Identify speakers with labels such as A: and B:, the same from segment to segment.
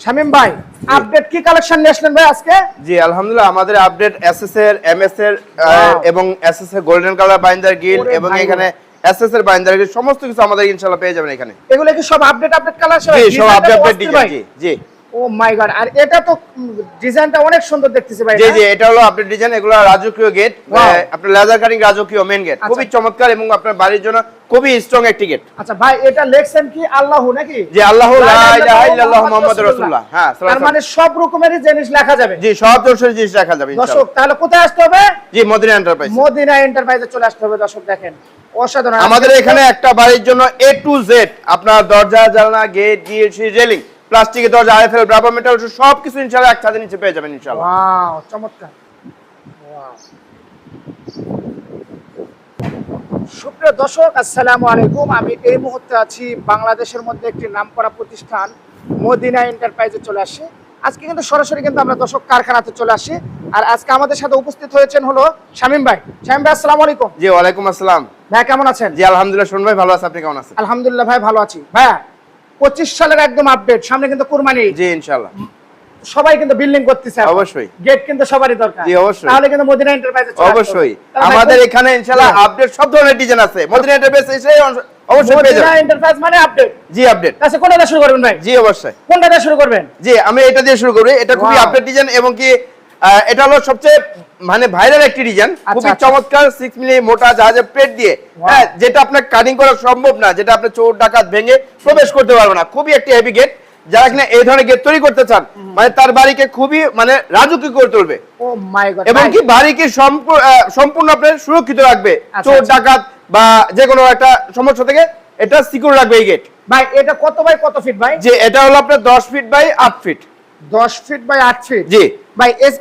A: শামিম ভাই আপডেট কি কালেকশন নিয়ে আসলেন ভাই আজকে?
B: জি আলহামদুলিল্লাহ আমাদের আপডেট এসএস এর এমএস এর. এবং এসএস এর গোল্ডেন কালার বাইন্ডার গিল এবং এখানে এসএস এর বাইন্ডার গিল সমস্ত কিছু আমাদের ইনশাআল্লাহ পেয়ে যাবেন এখানে।
A: এগুলো কি সব আপডেট আপডেট কালার
B: জি সব আপডেট আপডেট ডিজাইন জি জি।
A: ও মাই গড আর এটা তো ডিজাইনটা অনেক সুন্দর দেখতেছি ভাই
B: জি জি এটা হলো আপডেট ডিজাইন এগুলো রাজকীয় গেট আপনার লেজার কাটিং রাজকীয় মেন গেট
A: আচ্ছা।
B: খুবই চমৎকার এবং আপনার বাড়ির জন্য খুবই স্ট্রং একটি গেট
A: আচ্ছা ভাই এটা লেখছেন কি আল্লাহ নাকি?
B: জি আল্লাহ
A: লা ইলাহা
B: ইল্লাল্লাহ মুহাম্মাদুর
A: রাসূলুল্লাহ।
B: হ্যাঁ
A: তার মানে সব রকমেরই জিনিস লেখা যাবে।
B: জি সব জিনিস রাখা যাবে
A: দর্শক তাহলে কোথায় আসতে হবে?
B: জি মদিনা এন্টারপ্রাইজ
A: মদিনা এন্টারপ্রাইজে চলে আসতে হবে দর্শক দেখেন। অসাধারণ।
B: আমাদের এখানে একটা বাড়ির জন্য এ টু জেড আপনার দরজা জানলা গেট গিল রেলিং প্লাস্টিকের দরজা আইএফএল ব্রাভো মেটাল সবকিছু ইনশাআল্লাহ এক ছাদের নিচে পেয়ে যাবেন ইনশাআল্লাহ
A: ওয়াও চমৎকার. সুপ্রিয় দর্শক আসসালামু আলাইকুম। আমি এই মুহূর্তে আছি বাংলাদেশের মধ্যে একটি নামকরা প্রতিষ্ঠান মদিনা এন্টারপ্রাইজে চলে আসি আজকে কিন্তু সরাসরি কিন্তু আমরা দর্শক কারখানাতে চলে আসি আর আজকে আমাদের সাথে উপস্থিত হয়েছেন হলো শামিম ভাই। শামিম ভাই আসসালামু আলাইকুম।
B: জি ওয়ালাইকুম আসসালাম।
A: ভাই কেমন আছেন?
B: জি আলহামদুলিল্লাহ শুন ভাই ভালো আছে। আপনি কেমন আছেন?
A: আলহামদুলিল্লাহ ভাই ভালো আছি। ভাইয়া পঁচিশ সালের একদম আপডেট সামনে কিন্তু কুরবানি
B: জি ইনশাআল্লাহ।
A: সবাই কিন্তু বিল্ডিং করতেছে
B: অবশ্যই।
A: গেট কিন্তু সবারই দরকার।
B: জি, অবশ্যই।
A: তাহলে কিন্তু মদিনা এন্টারপ্রাইজে।
B: অবশ্যই। আমাদের এখানে ইনশাআল্লাহ
A: হ্যাঁ।
B: আপডেট সব ধরনের ডিজাইন আছে। মদিনা এন্টারপ্রাইজ এসে অবশ্যই পেয়ে যাবেন।
A: এন্টারপ্রাইজ মানে আপডেট
B: জি আপডেট
A: আচ্ছা কোনটা দিয়ে শুরু করবেন ভাই?
B: জি অবশ্যই।
A: কোনটা দিয়ে শুরু করবেন?
B: জি আমি এটা দিয়ে শুরু করি। এটা খুবই আপডেট ডিজাইন এবং কি এটা হলো সবচেয়ে মানে ভাইরাল একটি ডিজাইন
A: আচ্ছা,
B: খুবই
A: আচ্ছা।
B: চমৎকার সিক্স মিলি মোটা জাহাজের প্লেট দিয়ে। হ্যাঁ যেটা আপনার কাটিং করা সম্ভব না যেটা আপনি চোর ডাকাত ভেঙে প্রবেশ করতে পারবে না। খুবই একটি হেভি গেট যারা কিনা এই ধরনের গেট তৈরি করতে চান মানে তার বাড়িকে খুবই মানে রাজুকি করে তুলবে।
A: ও মাই গড
B: এবং কি বাড়িকে সম্পূর্ণ আপনার সুরক্ষিত রাখবে।
A: আচ্ছা,
B: চোর। ডাকাত বা যে কোনো একটা সমস্যা থেকে এটা সিকিউর রাখবে এই গেট
A: ভাই এটা কত বাই কত ফিট ভাই?
B: যে এটা হলো আপনার দশ ফিট বাই আট ফিট
A: 10 ফিট বাই 8 ফিট
B: জি।
A: ভাই এর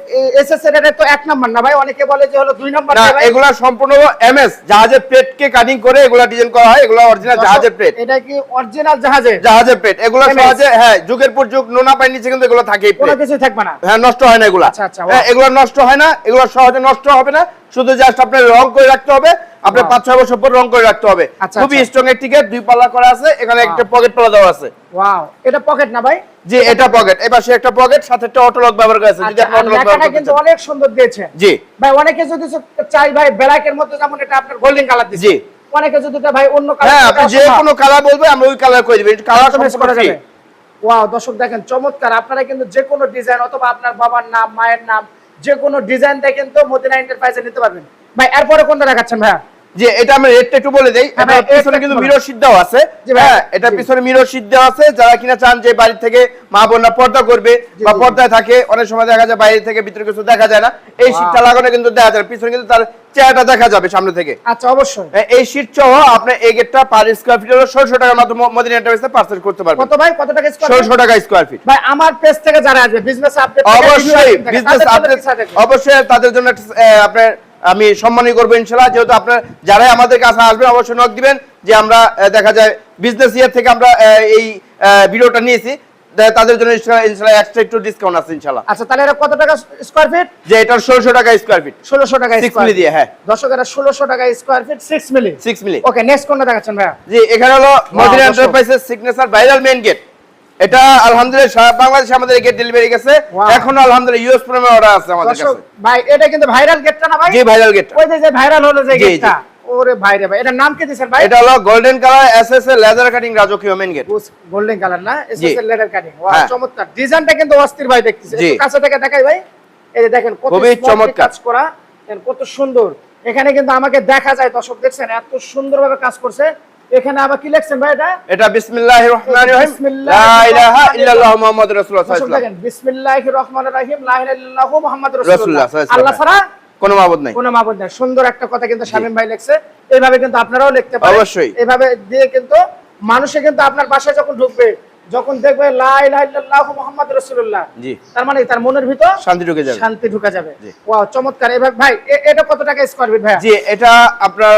A: তো এক নাম্বার না ভাই? অনেকে বলে যে হলো দুই নাম্বার
B: না এগুলা সম্পূর্ণ এমএস জাহাজের প্লেটকে কাটিং করে এগুলা ডিজাইন করা হয় এগুলা অরিজিনাল জাহাজের প্লেট
A: এটা কি অরিজিনাল জাহাজে?
B: জাহাজের প্লেট এগুলা সহজে হ্যাঁ যুগের পর যুগ নোনা পানি নিচে কিন্তু এগুলা থাকেই
A: কোনো কিছু থাকবে না।
B: হ্যাঁ নষ্ট হয় না এগুলা।
A: আচ্ছা, আচ্ছা,
B: এগুলা নষ্ট হয় না এগুলা সহজে নষ্ট হবে না। শুধু জাস্ট আপনার রং করে রাখতে হবে আপনার পাঁচ ছয় বছর পর রং করে রাখতে হবে।
A: আচ্ছা,
B: খুবই
A: আচ্ছা।
B: স্ট্রং একটি গেট দুই পাল্লা করা আছে এখানে একটা পকেট পাল্লা দেওয়া আছে।
A: ওয়াও এটা পকেট না ভাই?
B: জি এটা পকেট এবার সে একটা পকেট সাথে একটা অটো লক ব্যবহার করা আছে যদি
A: আচ্ছা
B: আপনি অটো লক ব্যবহার
A: কিন্তু অনেক সুন্দর দিয়েছে।
B: জি।
A: ভাই অনেকে যদি চাই ভাই ব্ল্যাকের মধ্যে যেমন এটা আপনার গোল্ডেন কালার দিচ্ছে।
B: জি।
A: অনেকে যদি এটা ভাই অন্য
B: হ্যাঁ
A: কালার
B: আপনি যে কোনো কালার বলবেন আমরা ওই কালার করে দিবেন কালার
A: কাস্টমাইজ করা যাবে। ওয়াও দর্শক দেখেন চমৎকার। আপনারা কিন্তু যে কোনো ডিজাইন অথবা আপনার বাবার নাম মায়ের নাম যে কোনো ডিজাইন দেখেন তো মদিনা এন্টারপ্রাইজে নিতে পারবেন। ভাই এরপরে কোনটা দেখাচ্ছেন ভাইয়া?
B: যে এটা আমি রেটটা একটু বলে দেই
A: হ্যাঁ
B: এটা পিছনে কিন্তু মিরর সিদ্ধাও আছে। হ্যাঁ এটা পিছনে মিরর সিদ্ধাও আছে যারা কিনা চান যে বাড়ি থেকে মা বোনরা পর্দা করবে বা পর্দায় থাকে অনেক সময় দেখা যায় বাইরে থেকে ভিতরে কিছু দেখা যায় না। এই. শীটটা লাগানো কিন্তু দেখা যায় পিছনে কিন্তু তার চেহারাটা দেখা যাবে সামনে থেকে।
A: আচ্ছা অবশ্যই।
B: হ্যাঁ, এই শীট সহ আপনি এই গেটটা পার স্কোয়ার ফিট হলো ষোলশো টাকার মাত্র ম- মদিনা এন্টারপ্রাইজে পার্সেল করতে পারবেন।
A: কত ভাই? কত টাকা স্কয়ার
B: ষোলশো টাকা স্কোয়ার ফিট
A: ভাই আমার পেজ থেকে যারা আসবে বিজনেস আপডেট
B: অবশ্যই বিজনেস আপডেট অবশ্যই তাদের জন্য আপনার আমি সম্মানই করব ইনশাল্লাহ যেহেতু আপনার যারাই আমাদের কাছে আসবেন অবশ্যই নক দিবেন যে আমরা দেখা যায় বিজনেস ইয়ার থেকে আমরা এই ভিডিওটা নিয়েছি। তাদের জন্য ইনশাল্লাহ এক্সট্রা একটু ডিসকাউন্ট আছে ইনশাল্লাহ
A: আচ্ছা তাহলে এটা কত টাকা স্কয়ার ফিট
B: যে এটা ষোলশো টাকা স্কোয়ার ফিট
A: ষোলোশো টাকা
B: সিক্স মিলি দিয়ে। হ্যাঁ।
A: দর্শকেরা ষোলোশো টাকা square feet six milli
B: six milli
A: okay next কোনটা দেখাচ্ছেন ভাইয়া?
B: জি এখানে হলো মদিনা
A: দর্শক।
B: এন্টারপ্রাইজের সিগনেচার ভাইরাল মেইন গেট এটা আলহামদুলিল্লাহ বাংলাদেশে আমাদের গেট ডেলিভারি গেছে. এখনও আলহামদুলিল্লাহ ইউএস প্রোমে অর্ডার আছে আমাদের কাছে।
A: ভাই এটা কিন্তু ভাইরাল গেটটা না ভাই?
B: জি ভাইরাল গেট
A: ওই যে ভাইরাল হলো যে। গেটটা ওরে ভাই রে ভাই এটার নাম কি দিয়েছেন ভাই?
B: এটা হলো গোল্ডেন কালার এসএস এর লেদার কাটিং রাজকীয় মেইন গেট
A: গোল্ডেন কালার না?
B: জি।
A: এসএস লেদার কাটিং
B: হ্যাঁ।
A: চমৎকার। ডিজাইনটা কিন্তু অস্থির ভাই দেখতেছে। একটু কাছে থেকে দেখাই ভাই। এই যে দেখেন কত
B: খুবই চমৎকার।
A: কাজ করা। দেখেন কত সুন্দর। এখানে কিন্তু আমাকে দেখা যায় দর্শক দেখছেন এত সুন্দরভাবে কাজ করছে। এখানে আবার কি লিখছেন ভাই এটা?
B: এটা বিসমিল্লাহির রহমানির রহিম। লা ইলাহা ইল্লাল্লাহ মুহাম্মাদুর রাসূলুল্লাহ সাল্লাল্লাহু
A: দেখেন বিসমিল্লাহির রহমানির রহিম লা ইলাহা ইল্লাল্লাহু মুহাম্মাদুর
B: রাসূলুল্লাহ
A: রাসূলুল্লাহ। আল্লাহ ছাড়া
B: কোনো মাবুদ নাই।
A: কোনো মাবুদ নাই। সুন্দর একটা কথা কিন্তু শামীম ভাই লিখছে। এইভাবে কিন্তু আপনারাও লিখতে পারেন।
B: অবশ্যই।
A: এইভাবে দিয়ে কিন্তু মানুষে কিন্তু আপনার বাসায় যখন ঢুকবে যখন দেখবে লা ইলাহা ইল্লাল্লাহু মুহাম্মাদুর রাসূলুল্লাহ
B: জি।
A: তার মানে তার মনের ভিতর
B: শান্তি ঢুকে যাবে।
A: শান্তি ঢুকে যাবে। ওয়াও চমৎকার। এভাবে ভাই এটা কত টাকা স্কয়ার ফিট ভাই
B: জি এটা আপনার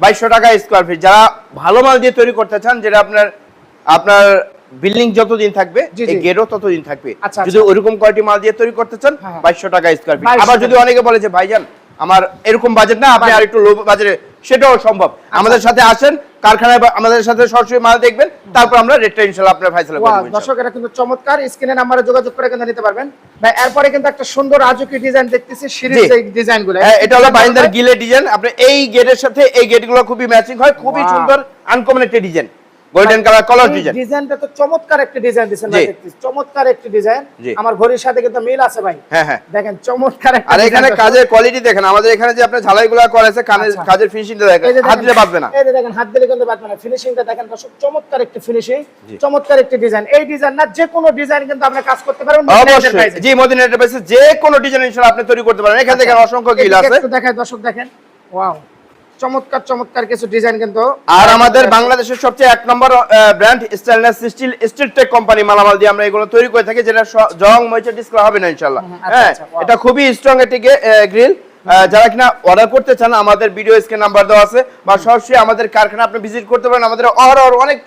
B: 2200 টাকা স্কোয়ার ফিট যারা ভালো মাল দিয়ে তৈরি করতে চান যেটা আপনার আপনার বিল্ডিং যতদিন থাকবে গেটও ততদিন থাকবে।
A: আচ্ছা,
B: যদি
A: আচ্ছা।
B: ওইরকম কোয়ালিটি মাল দিয়ে তৈরি করতে চান বাইশশো টাকা স্কোয়ার ফিট
A: 2200
B: আবার যদি অনেকে বলে যে ভাইজান আমার এরকম বাজেট না আপনি আর একটু লো বাজেটে সেটাও সম্ভব।
A: আচ্ছা।
B: আমাদের সাথে আসেন কারখানায় আমাদের সাথে সরাসরি মাল দেখবেন তারপর আমরা রেটটা ইনশাআল্লাহ আপনার ফাইসলা করে দেব
A: দর্শক এটা কিন্তু চমৎকার। স্ক্রিনে নাম্বারে যোগাযোগ করে কিন্তু নিতে পারবেন। ভাই এরপরে কিন্তু একটা সুন্দর আজুকি ডিজাইন দেখতেছি সিরিজ। এই ডিজাইনগুলো
B: হ্যাঁ, এটা হলো বাইন্দার গিলে ডিজাইন আপনি এই গেটের সাথে এই গেটগুলো খুবই ম্যাচিং হয় খুবই সুন্দর আনকমন একটা design golden colour colour design
A: ডিজাইনটা তো চমৎকার একটা ডিজাইন দিছেন ভাই দেখতেছি চমৎকার একটি ডিজাইন আমার ঘড়ির সাথে কিন্তু মিল আছে ভাই।
B: হ্যাঁ হ্যাঁ।
A: দেখেন চমৎকার একটা
B: আর এখানে কাজের কোয়ালিটি দেখেন আমাদের এখানে যে আপনি ঝালাইগুলো করেছে কানের
A: আচ্ছা।
B: কাজের ফিনিশিংটা দেখেন হাত দিলে বাঁচবে না।
A: এই দেখেন হাত দিলে কিন্তু বাঁচবে না। ফিনিশিংটা দেখেন দর্শক চমৎকার একটি ফিনিশিং চমৎকার একটা ডিজাইন এই ডিজাইন না যে কোনো ডিজাইন কিন্তু আপনি কাজ করতে পারবেন
B: অবশ্যই। জি মদিনা এন্টারপ্রাইজে যে কোনো ডিজাইন ইনশাআল্লাহ আপনি তৈরি করতে পারেন এখানে দেখেন অসংখ্য গিল আছে।
A: আচ্ছা। একটু দেখায় দর্শক দেখেন। ওয়াও চমৎকার চমৎকার কিছু ডিজাইন কিন্তু।
B: আর আমাদের বাংলাদেশের সবচেয়ে এক নম্বর brand stainless steel steel tech company মালামাল দিয়ে আমরা এগুলো তৈরি করে থাকি যেটা জং মইচে ডিসপ্লে হবে না ইনশাআল্লাহ।
A: আচ্ছা,
B: হ্যাঁ
A: আচ্ছা,
B: এটা খুবই স্ট্রং এটিকে গ্রিল যারা কিনা অর্ডার করতে চান আমাদের ভিডিও স্ক্রিন নাম্বার দেওয়া আছে বা সরাসরি আমাদের কারখানা আপনি ভিজিট করতে পারেন আমাদের অহরহ অনেক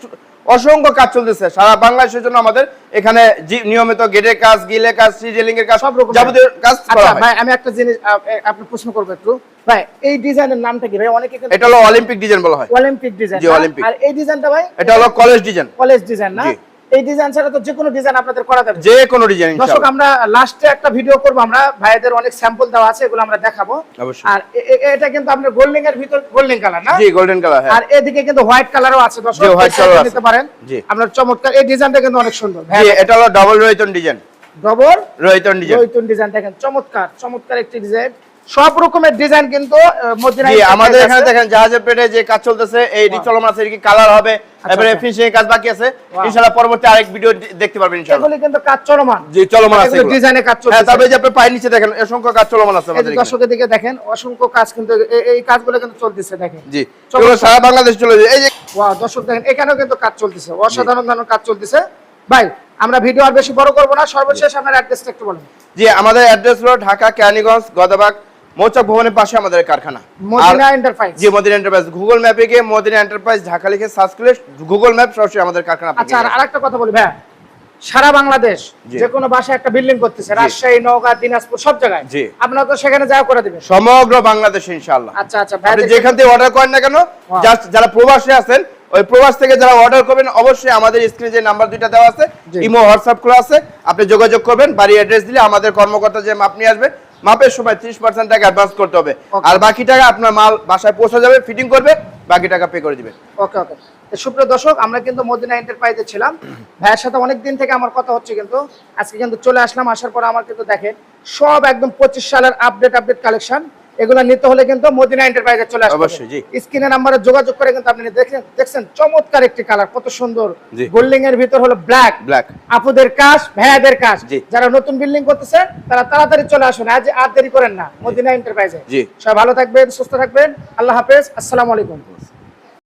B: অসংখ্য কাজ চলতেছে। সারা বাংলাদেশের জন্য আমাদের এখানে নিয়মিত গেটের কাজ গিলের কাজ সিজেলিং এর কাজ
A: সব রকম
B: যাবতীয় কাজ করা
A: আচ্ছা ভাই আমি একটা জিনিস আপ- আপনি প্রশ্ন করব একটু। ভাই এই ডিজাইনের নামটা কি ভাই? অনেকে
B: এটা হলো অলিম্পিক ডিজাইন বলা হয়।
A: অলিম্পিক ডিজাইন
B: জি, অলিম্পিক
A: আর এই ডিজাইনটা ভাই
B: এটা হলো কলেজ ডিজাইন।
A: কলেজ ডিজাইন না। এই ডিজাইন ছাড়া তো যে কোনো ডিজাইন আপনাদের করা যাবে।
B: যে কোনো ডিজাইন
A: দর্শক আমরা লাস্টে একটা ভিডিও করব আমরা ভাইদের অনেক স্যাম্পল দেওয়া আছে এগুলো আমরা দেখাবো। আর এটা কিন্তু আপনার গোল্ডেন এর ভিতর গোল্ডেন কালার না?
B: জি গোল্ডেন কালার হ্যাঁ।
A: আর এদিকে কিন্তু হোয়াইট কালারও আছে দর্শক
B: জি,
A: এ
B: আছে।
A: নিতে পারেন।
B: জি।
A: আপনার চমৎকার এই ডিজাইনটা কিন্তু অনেক সুন্দর
B: জি এটা হলো ডাবল রয়তন ডিজাইন
A: ডবল
B: রয়তন ডিজাইন
A: জৈতুন ডিজাইন দেখেন চমৎকার চমৎকার একটি ডিজাইন সব রকমের ডিজাইন কিন্তু মদিনা
B: আমাদের এখানে দেখেন জাহাজের পেটে যে কাজ চলতেছে এই. চলমান আছে কি কালার হবে এবারে
A: আচ্ছা।
B: ফিনিশিং কাজ বাকি আছে। ইনশাআল্লাহ পরবর্তী আরেক ভিডিও দেখতে পারবেন ইনশাআল্লাহ।
A: এগুলি কিন্তু কাজ চলমান।
B: জি চলমান আছে।
A: ডিজাইনে কাজ
B: হ্যাঁ
A: চলতেছে।
B: তবে যে আপনি পায়ের নিচে দেখেন অসংখ্য কাজ চলমান আছে আমাদের
A: যে
B: এখানে।
A: দর্শকের দিকে দেখেন অসংখ্য কাজ কিন্তু এই কাজগুলো কিন্তু চলতেছে দেখেন।
B: জি। সারা বাংলাদেশ চলে যায়। এই যে
A: ওয়াও দর্শক দেখেন এখানেও কিন্তু কাজ চলতেছে। অসাধারণ ধরনের কাজ চলতেছে। ভাই আমরা ভিডিও আর বেশি বড় করব না সর্বশেষ আপনার অ্যাড্রেসটা একটু বলুন।
B: জি আমাদের অ্যাড্রেস হলো ঢাকা কেরানীগঞ্জ গদাবাগ মৌচাক ভবনের পাশে আমাদের কারখানা।
A: মদিনা এন্টারপ্রাইজ
B: জি মদিনা এন্টারপ্রাইজ গুগল ম্যাপে গিয়ে মদিনা এন্টারপ্রাইজ ঢাকা লিখে সার্চ করলে গুগল ম্যাপ সরাসরি আমাদের কারখানা
A: আচ্ছা আর আরেকটা কথা বলি ভাই সারা বাংলাদেশ। যে কোনো বাসায় একটা বিল্ডিং করতেছে রাজশাহী নওগাঁ দিনাজপুর সব জায়গায়। আপনারা তো সেখানে যাওয়া করে দিবেন।
B: সমগ্র বাংলাদেশে ইনশাআল্লাহ।
A: আচ্ছা আচ্ছা ভাই
B: যেখান থেকে অর্ডার করেন না কেন জাস্ট যারা প্রবাসে আছেন ওই প্রবাস থেকে যারা অর্ডার করবেন অবশ্যই আমাদের স্ক্রিনে যে নাম্বার দুইটা দেওয়া আছে ইমো হোয়াটসঅ্যাপ খোলা আছে আপনি যোগাযোগ করবেন বাড়ি অ্যাড্রেস দিলে আমাদের কর্মকর্তা যে মাপ নিয়ে আসবে মাপের সময় ত্রিশ পার্সেন্ট টাকা অ্যাডভান্স করতে হবে। আর বাকি টাকা আপনার মাল বাসায় পৌঁছে যাবে ফিটিং করবে বাকি টাকা পে করে দিবে।
A: ওকে ওকে সুপ্রিয় দর্শক আমরা কিন্তু মদিনা এন্টারপ্রাইজে ছিলাম। ভাইয়ের সাথে অনেক দিন থেকে আমার কথা হচ্ছে কিন্তু আজকে কিন্তু চলে আসলাম। আসার পর আমার কিন্তু দেখেন সব একদম পঁচিশ সালের আপডেট আপডেট কালেকশন এগুলো নিতে হলে কিন্তু মদিনা এন্টারপ্রাইজে চলে আসবে
B: অবশ্যই, জি।
A: স্ক্রিনে নাম্বারে যোগাযোগ করে কিন্তু আপনি দেখছেন দেখছেন চমৎকার একটি কালার কত সুন্দর।
B: বিল্ডিং
A: গোল্ডিং এর ভিতর হলো ব্ল্যাক
B: ব্ল্যাক
A: আপুদের কাজ ভাইয়াদের কাজ। যারা নতুন বিল্ডিং করতেছে তারা তাড়াতাড়ি চলে আসুন আজ আর দেরি করেন না মদিনা এন্টারপ্রাইজে
B: জি।
A: সবাই ভালো থাকবেন সুস্থ থাকবেন। আল্লাহ হাফেজ আসসালামু আলাইকুম।